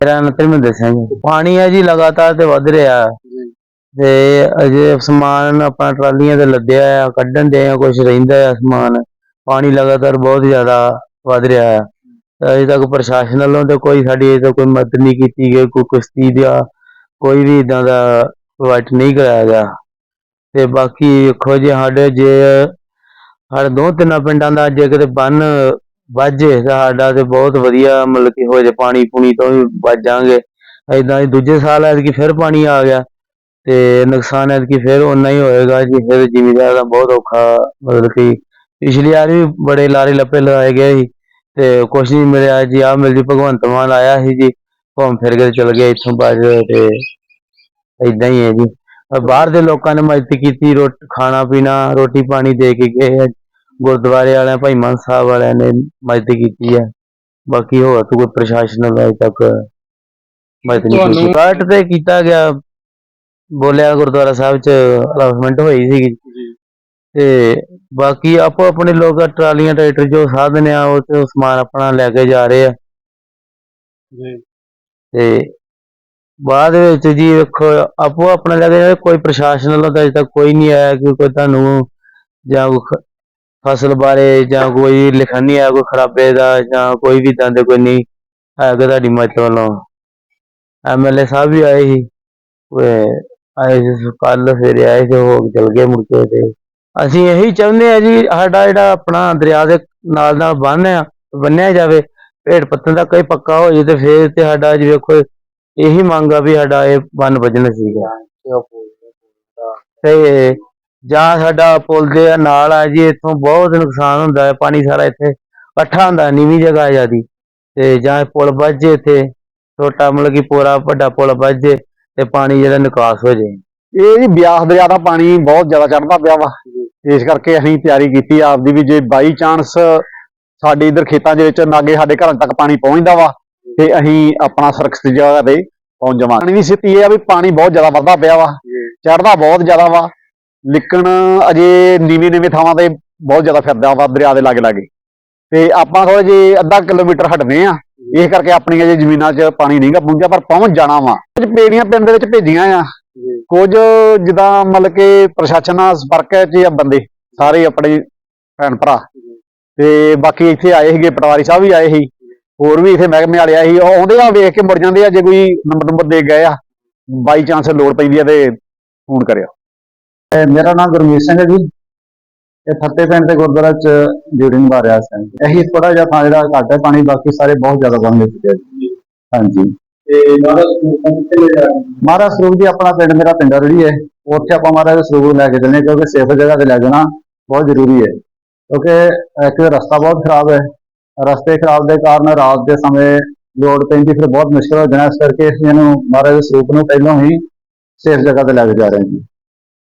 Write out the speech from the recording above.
ਮੇਰਾ ਨਾਮ ਧਰਮਿੰਦਰ ਸਿੰਘ ਹੈ। ਪਾਣੀ ਹੈ ਜੀ ਲਗਾਤਾਰ ਤੇ ਵੱਧ ਰਿਹਾ ਜੀ। ਤੇ ਅਜੇ ਸਮਾਨ ਆਪਣਾ ਟਰਾਲੀਆਂ ਤੇ ਲੱਦਿਆ ਆ ਕੱਢਣ ਦੇ ਆ ਕੁਝ ਰਹਿੰਦਾ ਆ ਸਮਾਨ। ਪਾਣੀ ਲਗਾਤਾਰ ਬਹੁਤ ਜ਼ਿਆਦਾ ਵੱਧ ਰਿਹਾ ਆ। ਤੇ ਅਜੇ ਤੱਕ ਪ੍ਰਸ਼ਾਸਨ ਵੱਲੋਂ ਤੇ ਕੋਈ ਸਾਡੀ ਅਜੇ ਤੱਕ ਕੋਈ ਮਦਦ ਨਹੀਂ ਕੀਤੀ ਗਈ ਕੋਈ ਕੁਸ਼ਤੀ ਦਾ ਕੋਈ ਵੀ ਇਦਾਂ ਦਾ ਪ੍ਰੋਵਾਈਡ ਨਹੀਂ ਕਰਾਇਆ ਗਿਆ। ਤੇ ਬਾਕੀ ਵੇਖੋ ਜੀ ਸਾਡੇ ਜੇ ਸਾਡੇ ਦੋ ਤਿੰਨ ਪਿੰਡਾਂ ਦਾ ਜੇ ਕਿਤੇ ਬੰਨ ਵੱਜੇ ਸਾਡਾ ਤੇ ਬਹੁਤ ਵਧੀਆ, ਮਤਲਬ ਕਿ ਹੋ ਜੇ ਪਾਣੀ ਪੂਣੀ ਤੋਂ ਵੀ ਬਚ ਜਾਾਂਗੇ ਏਦਾਂ ਹੀ ਦੂਜੇ ਸਾਲ ਐਤਕੀ ਫਿਰ ਪਾਣੀ ਆ ਗਿਆ ਤੇ ਨੁਕਸਾਨ ਐਤਕੀ ਫਿਰ ਓਨਾ ਹੀ ਹੋਏਗਾ ਜੀ, ਫਿਰ ਜ਼ਿਮੀਦਾਰ ਦਾ ਬਹੁਤ ਔਖਾ, ਮਤਲਬ ਕਿ ਪਿਛਲੀ ਵਾਰ ਵੀ ਬੜੇ ਲਾਰੇ ਲੱਪੇ ਲਗਾਏ ਗਏ ਸੀ ਤੇ ਕੁਛ ਨਹੀਂ ਮਿਲਿਆ ਜੀ ਆ ਮਿਲ ਜੀ ਭਗਵੰਤ ਮਾਨ ਆਇਆ ਸੀ ਜੀ, ਘੁੰਮ ਫਿਰ ਕੇ ਚਲ ਗਿਆ ਇੱਥੋਂ ਬਾਅਦ ਤੇ ਏਦਾਂ ਹੀ ਹੈ ਜੀ। ਬਾਹਰ ਦੇ ਲੋਕਾਂ ਨੇ ਮਦਦ ਕੀਤੀ, ਰੋਟ ਖਾਣਾ ਪੀਣਾ ਰੋਟੀ ਪਾਣੀ ਦੇ ਕੇ ਗਏ ਗੁਰਦੁਆਰੇ ਵਾਲਿਆਂ ਭਾਈ ਮਾਨ ਸਾਹਿਬ ਵਾਲਿਆਂ ਨੇ ਮਦਦ ਕੀਤੀ ਹੈ। ਬਾਕੀ ਹੋਰ ਤਾਂ ਕੋਈ ਪ੍ਰਸ਼ਾਸਨ ਵੱਲੋਂ ਅਜੇ ਤੱਕ ਮਦਦ ਨਹੀਂ ਕੀਤੀ। ਕਾਟ ਤੇ ਕੀਤਾ ਗਿਆ। ਬੋਲਿਆ ਗੁਰਦੁਆਰਾ ਸਾਹਿਬ ਚ ਅਨਾਉਂਸਮੈਂਟ ਹੋਈ ਜੀ। ਤੇ ਬਾਕੀ ਆਪੋ ਆਪਣੇ ਲੋਕ ਟਰਾਲੀਆਂ ਟਰੈਕਟਰ ਜੋ ਸਾਧਨ ਆ ਉਹ ਤੇ ਸਮਾਨ ਆਪਣਾ ਲੈ ਕੇ ਜਾ ਰਹੇ ਆ। ਜੀ। ਤੇ ਬਾਅਦ ਵਿੱਚ ਜੀ ਵੇਖੋ ਆਪੋ ਆਪਣਾ ਲੈ ਕੇ ਕੋਈ ਪ੍ਰਸ਼ਾਸਨ ਵੱਲੋਂ ਤਾਂ ਅਜੇ ਤੱਕ ਕੋਈ ਨਹੀਂ ਆਇਆ ਕਿ ਕੋਈ ਤੁਹਾਨੂੰ ਜਾਂ ਫਸਲ ਬਾਰੇ ਜਾਂ ਕੋਈ ਲਿਖਣ ਨਹੀਂ ਕੋਈ ਖਰਾਬੇ ਦਾ ਜਾਂ ਕੋਈ ਵੀ ਤਾਂ ਕੋਈ ਨਹੀਂ ਆਇਆ ਕਿ ਤੁਹਾਡੀ ਮਦਦ ਵੱਲੋਂ। ਐਮਐਲਏ ਸਾਹਿਬ ਵੀ ਆਏ ਸੀ ਆਏ ਸੀ ਕੱਲ ਫਿਰ ਆਏ ਤੇ ਹੋ ਚਲ ਗਏ ਮੁੜ ਕੇ ਤੇ। ਅਸੀਂ ਇਹੀ ਚਾਹੁੰਦੇ ਆ ਜੀ, ਸਾਡਾ ਜਿਹੜਾ ਆਪਣਾ ਦਰਿਆ ਦੇ ਨਾਲ ਨਾਲ ਬੰਨ ਆ ਬੰਨਿਆ ਜਾਵੇ ਭੇੜ ਪੱਤਨ ਦਾ ਕੋਈ ਪੱਕਾ ਹੋ ਜੇ ਤੇ ਫੇਰ ਤੇ ਸਾਡਾ ਜੀ ਵੇਖੋ, ਇਹੀ ਮੰਗ ਆ ਵੀ ਸਾਡਾ ਇਹ ਬੰਨ ਵੱਜਣਾ ਸੀਗਾ ਤੇ ਜਾਂ ਸਾਡਾ ਪੁਲ ਦੇ ਨਾਲ ਆ ਜੀ, ਇੱਥੋਂ ਬਹੁਤ ਨੁਕਸਾਨ ਹੁੰਦਾ ਹੈ, ਪਾਣੀ ਸਾਰਾ ਇੱਥੇ ਇਕੱਠਾ ਹੁੰਦਾ ਨੀਵੀਂ ਜਗ੍ਹਾ ਆ ਤੇ ਜਾਂ ਪੁਲ ਵੱਜ ਜੇ ਇੱਥੇ ਛੋਟਾ ਮਤਲਬ ਕਿ ਪੂਰਾ ਵੱਡਾ ਪੁਲ ਵੱਜ ਜੇ ਤੇ ਪਾਣੀ ਜਿਹੜਾ ਨਿਕਾਸ ਹੋ ਜੇ ਇਹ ਜੀ ਬਿਆਸ ਦਰਿਆ ਦਾ ਪਾਣੀ ਬਹੁਤ ਜ਼ਿਆਦਾ ਚੜਦਾ ਪਿਆ ਵਾ। ਇਸ ਕਰਕੇ ਅਸੀਂ ਤਿਆਰੀ ਕੀਤੀ ਆਪਦੀ ਵੀ ਜੇ ਬਾਈ ਚਾਂਸ ਸਾਡੇ ਇਧਰ ਖੇਤਾਂ ਦੇ ਵਿੱਚ ਨਾਗੇ ਸਾਡੇ ਘਰਾਂ ਤੱਕ ਪਾਣੀ ਪਹੁੰਚਦਾ ਵਾ, ਤੇ ਅਸੀਂ ਆਪਣਾ ਸੁਰੱਖਿਅਤ ਜਗ੍ਹਾ ਤੇ ਪਹੁੰਚ ਜਾਵਾਂਗੇ। ਪਾਣੀ ਦੀ ਸਥਿਤੀ ਇਹ ਆ ਵੀ ਪਾਣੀ ਬਹੁਤ ਜ਼ਿਆਦਾ ਵੱਧਦਾ ਪਿਆ ਵਾ ਚੜਦਾ ਬਹੁਤ ਜ਼ਿਆਦਾ ਵਾ ਲੇਕਿਨ ਅਜੇ ਨੀਵੇਂ ਨੀਵੇਂ ਥਾਵਾਂ ਤੇ ਬਹੁਤ ਜ਼ਿਆਦਾ ਫਿਰਦਾ ਵਾ ਦਰਿਆ ਦੇ ਲਾਗੇ ਲਾਗੇ। ਤੇ ਆਪਾਂ ਥੋੜੇ ਜੇ ਅੱਧਾ ਕਿਲੋਮੀਟਰ ਹਟਵੇਂ ਆ ਇਸ ਕਰਕੇ ਆਪਣੀਆਂ ਜੇ ਜ਼ਮੀਨਾਂ 'ਚ ਪਾਣੀ ਨਹੀਂਗਾ ਪਹੁੰਚਿਆ ਪਰ ਪਹੁੰਚ ਜਾਣਾ ਵਾ। ਕੁਝ ਪੇੜੀਆਂ ਪਿੰਡ ਦੇ ਵਿੱਚ ਭੇਜੀਆਂ ਆ। ਕੁਝ ਜਿੱਦਾਂ ਮਤਲਬ ਕਿ ਪ੍ਰਸ਼ਾਸਨ ਨਾਲ ਸੰਪਰਕ ਹੈ ਚ ਆ ਬੰਦੇ ਸਾਰੇ ਆਪਣੇ ਭੈਣ ਭਰਾ। ਤੇ ਬਾਕੀ ਇੱਥੇ ਆਏ ਸੀਗੇ ਪਟਵਾਰੀ ਸਾਹਿਬ ਵੀ ਆਏ ਸੀ। ਹੋਰ ਵੀ ਇੱਥੇ ਮਹਿਕਮੇ ਵਾਲੇ ਆਏ ਸੀ। ਉਹ ਆਉਂਦੇ ਆ ਵੇਖ ਕੇ ਮੁੜ ਜਾਂਦੇ ਆ ਜੇ ਕੋਈ ਨੰਬਰ ਨੰਬਰ ਦੇ ਗਏ ਆ। ਬਾਈ ਚਾਂਸ ਲੋੜ ਪੈਂਦੀ ਆ ਤੇ ਫੋਨ ਕਰਿਓ। ਮੇਰਾ ਨਾਮ ਗੁਰਮੀਤ ਸਿੰਘ ਹੈ ਜੀ। ਇਹ ਫੱਤੇ ਪਿੰਡ ਦੇ ਗੁਰਦੁਆਰਾ ਚ ਡਿਊਟੀ ਨਿਭਾ ਰਿਹਾ ਸੀ। ਇਹੀ ਥੋੜਾ ਜਿਹਾ ਥਾਂ ਜਿਹੜਾ ਘੱਟ ਹੈ ਪਾਣੀ ਬਾਕੀ ਸਾਰੇ ਬਹੁਤ ਜ਼ਿਆਦਾ ਬੰਦ ਹੋ। ਚੁੱਕੇ ਜੀ ਹਾਂਜੀ ਤੇ ਮਹਾਰਾਜ ਨੂੰ ਸਰੂਪ ਜੀ ਆਪਣਾ ਪਿੰਡ ਮੇਰਾ ਪਿੰਡ ਰੜੀ ਹੈ। ਉੱਥੇ ਆਪਾਂ ਮਹਾਰਾਜ ਸਰੂਪ ਲੈ ਕੇ ਚੱਲਣੇ ਕਿਉਂਕਿ ਸੇਫ ਜਗ੍ਹਾ ਤੇ ਲੈ ਜਾਣਾ ਬਹੁਤ ਜ਼ਰੂਰੀ ਹੈ। ਕਿਉਂਕਿ ਇੱਕ ਰਸਤਾ ਬਹੁਤ ਖਰਾਬ ਹੈ। ਰਸਤੇ ਖਰਾਬ ਦੇ ਕਾਰਨ ਰਾਤ ਦੇ ਸਮੇਂ ਲੋਡ ਪੈਂਦੀ ਫਿਰ ਬਹੁਤ ਮੁਸ਼ਕਲ ਹੋ ਜਾਣਾ। ਇਸ ਕਰਕੇ ਅਸੀਂ ਇਹਨੂੰ ਮਹਾਰਾਜ ਸਰੂਪ ਨੂੰ ਪਹਿਲਾਂ ਹੀ ਸੇਫ ਜਗ੍ਹਾ ਤੇ ਲੈ ਕੇ ਜਾ ਰਹੇ ਹਾਂ ਜੀ।